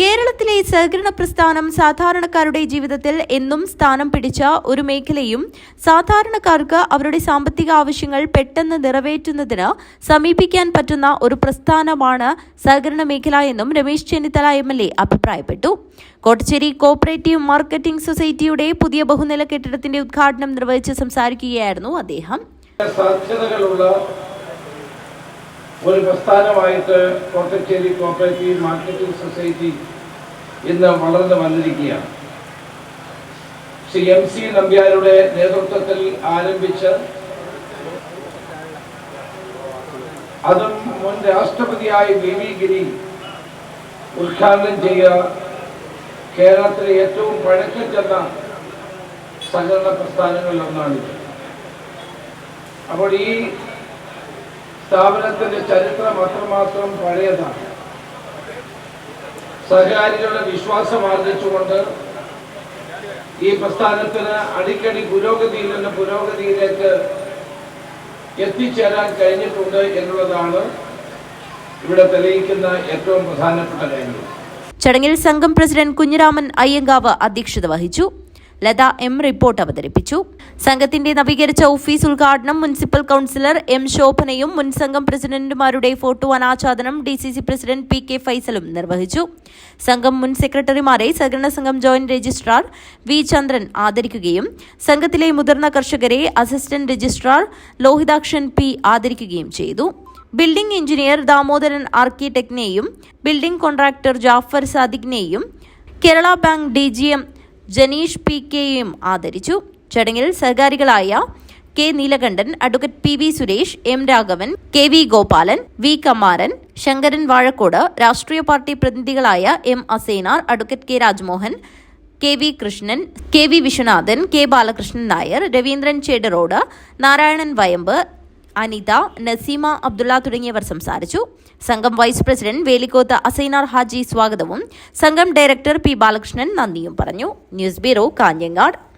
കേരളത്തിലെ സഹകരണ പ്രസ്ഥാനം സാധാരണക്കാരുടെ ജീവിതത്തിൽ എന്നും സ്ഥാനം പിടിച്ച ഒരു മേഖലയും സാധാരണക്കാർക്ക് അവരുടെ സാമ്പത്തിക ആവശ്യങ്ങൾ പെട്ടെന്ന് നിറവേറ്റുന്നതിന് സമീപിക്കാൻ പറ്റുന്ന ഒരു പ്രസ്ഥാനമാണ് സഹകരണ മേഖല എന്നും Ramesh Chennithala M L A അഭിപ്രായപ്പെട്ടു. കോട്ടച്ചേരി കോപ്പറേറ്റീവ് മാർക്കറ്റിംഗ് സൊസൈറ്റിയുടെ പുതിയ ബഹുനില കെട്ടിടത്തിന്റെ ഉദ്ഘാടനം നിർവഹിച്ച് സംസാരിക്കുകയായിരുന്നു അദ്ദേഹം. ഒരു പ്രസ്ഥാനമായിട്ട് കോട്ടച്ചേരി കോപ്പറേറ്റീവ് മാർക്കറ്റിംഗ് സൊസൈറ്റി ഇന്ന് വളർന്നു വന്നിരിക്കുകയാണ്. ശ്രീ എം സി നമ്പ്യാരുടെ നേതൃത്വത്തിൽ ആരംഭിച്ച് അതും മുൻ രാഷ്ട്രപതിയായ വി വി ഗിരി ഉദ്ഘാടനം ചെയ്യുക കേരളത്തിലെ ഏറ്റവും പഴക്കം ചെന്ന സഹകരണ പ്രസ്ഥാനങ്ങളിൽ ഒന്നാണിത്. അപ്പോൾ ഈ സ്ഥാപനത്തിന്റെ ചരിത്രം അത്രമാത്രം പഴയതാണ്. സഹകാരികളുടെ വിശ്വാസം ആർജിച്ചുകൊണ്ട് ഈ പ്രസ്ഥാനത്തിന് അടിക്കടി പുരോഗതിയിൽ നിന്ന് പുരോഗതിയിലേക്ക് എത്തിച്ചേരാൻ കഴിഞ്ഞിട്ടുണ്ട് എന്നുള്ളതാണ് ഇവിടെ തെളിയിക്കുന്ന ഏറ്റവും പ്രധാനപ്പെട്ട കാര്യം. ചടങ്ങിൽ സംഘം പ്രസിഡന്റ് കുഞ്ഞിരാമൻ അയ്യങ്കാവ് അധ്യക്ഷത വഹിച്ചു. ലത എം റിപ്പോർട്ട് അവതരിപ്പിച്ചു. സംഘത്തിന്റെ നവീകരിച്ച ഓഫീസ് ഉദ്ഘാടനം മുനിസിപ്പൽ കൌൺസിലർ എം ശോഭനയും മുൻ സംഘം പ്രസിഡന്റുമാരുടെ ഫോട്ടോ അനാച്ഛാദനം D C C president P K ഫൈസലും നിർവഹിച്ചു. സംഘം മുൻ സെക്രട്ടറിമാരെ സഹകരണ സംഘം ജോയിന്റ് രജിസ്ട്രാർ വി ചന്ദ്രൻ ആദരിക്കുകയും സംഘത്തിലെ മുതിർന്ന കർഷകരെ അസിസ്റ്റന്റ് രജിസ്ട്രാർ ലോഹിതാക്ഷൻ പി ആദരിക്കുകയും ചെയ്തു. ബിൽഡിംഗ് എഞ്ചിനീയർ ദാമോദരൻ ആർക്കിടെക്ടിനെയും building contractor Jafar സാദിഖിനെയും Kerala bank D G M Janeesh P കെയും ആദരിച്ചു. ചടങ്ങിൽ സഹകാരികളായ K Neelakandan advocate P V Suresh M Raghavan K V Gopalan V Kamaran Sankaran Vazhakode രാഷ്ട്രീയ party പ്രതിനിധികളായ M Asainar advocate K Rajmohan K V Krishnan K V Viswanathan K Balakrishnan Nair Raveendran Chedarode Narayanan Vayambu Anitha Naseema Abdulla തുടങ്ങിയവർ സംസാരിച്ചു. സംഘം vice president Velikkoth Asainar Haji സ്വാഗതവും. സംഘം director P Balakrishnan നന്ദിയും പറഞ്ഞു. News bureau Kanhangad.